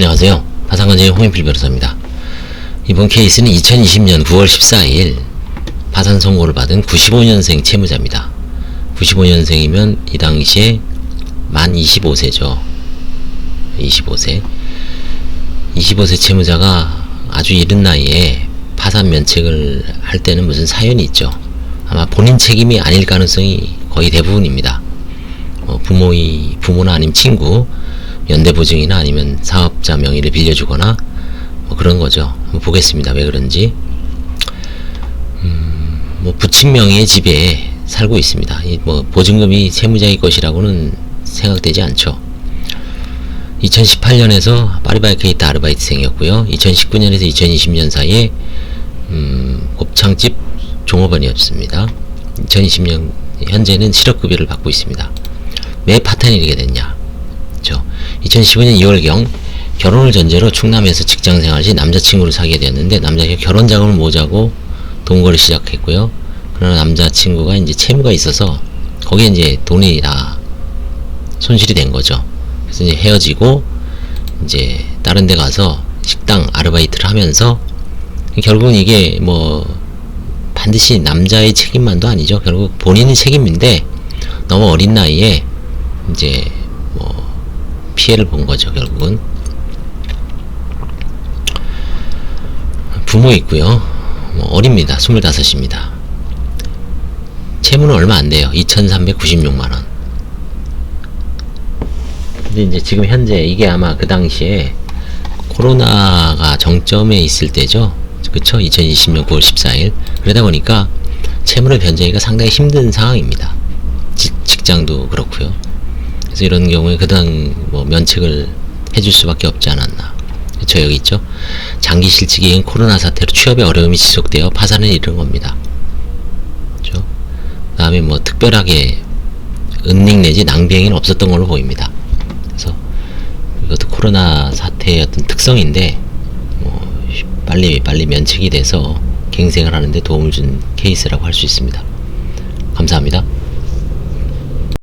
안녕하세요. 파산관제의 홍인필 변호사입니다. 이번 케이스는 2020년 9월 14일 파산 선고를 받은 95년생 채무자입니다. 95년생이면 이 당시에 만 25세죠. 25세. 25세 채무자가 아주 이른 나이에 파산 면책을 할 때는 무슨 사연이 있죠. 아마 본인 책임이 아닐 가능성이 거의 대부분입니다. 어, 부모의 부모나 아니면 친구, 연대보증이나 아니면 사업자 명의를 빌려주거나 뭐 그런 거죠. 한번 보겠습니다. 왜 그런지. 음, 뭐 부친 명의의 집에 살고 있습니다. 이 뭐 보증금이 세무자의 것이라고는 생각되지 않죠. 2018년에서 파리바이케이트 아르바이트생이었고요. 2019년에서 2020년 사이에 음, 곱창집 종업원이었습니다. 2020년 현재는 실업급여를 받고 있습니다. 왜 파탄이게 됐냐? 그렇죠. 2015년 2월경 결혼을 전제로 충남에서 직장생활 시 남자친구를 사귀게 되었는데 남자가 결혼 자금을 모자고 동거를 시작했고요. 그러나 남자친구가 이제 채무가 있어서 거기에 이제 돈이 다 손실이 된 거죠. 그래서 이제 헤어지고 이제 다른 데 가서 식당 아르바이트를 하면서 결국은 이게 뭐 반드시 남자의 책임만도 아니죠. 결국 본인의 책임인데 너무 어린 나이에 이제 뭐 피해를 본 거죠. 결국은 부모 있고요. 뭐 어립니다. 25입니다. 채무는 얼마 안 돼요. 2,396만 원. 근데 이제 지금 현재 이게 아마 그 당시에 코로나가 정점에 있을 때죠. 그쵸? 2020년 9월 14일. 그러다 보니까 채무를 변제하기가 상당히 힘든 상황입니다. 지- 직장도 그렇고요. 그래서 이런 경우에 그당 뭐 면책을 해줄 수밖에 없지 않았나. 그쵸? 여기 있죠? 장기 실직인 코로나 사태로 취업에 어려움이 지속되어 파산을 이른 겁니다. 그죠? 그 다음에 뭐 특별하게 은닉 내지 낭비행위는 없었던 걸로 보입니다. 그래서 이것도 코로나 사태의 어떤 특성인데 뭐 빨리 빨리 면책이 돼서 갱생을 하는데 도움을 준 케이스라고 할 수 있습니다. 감사합니다.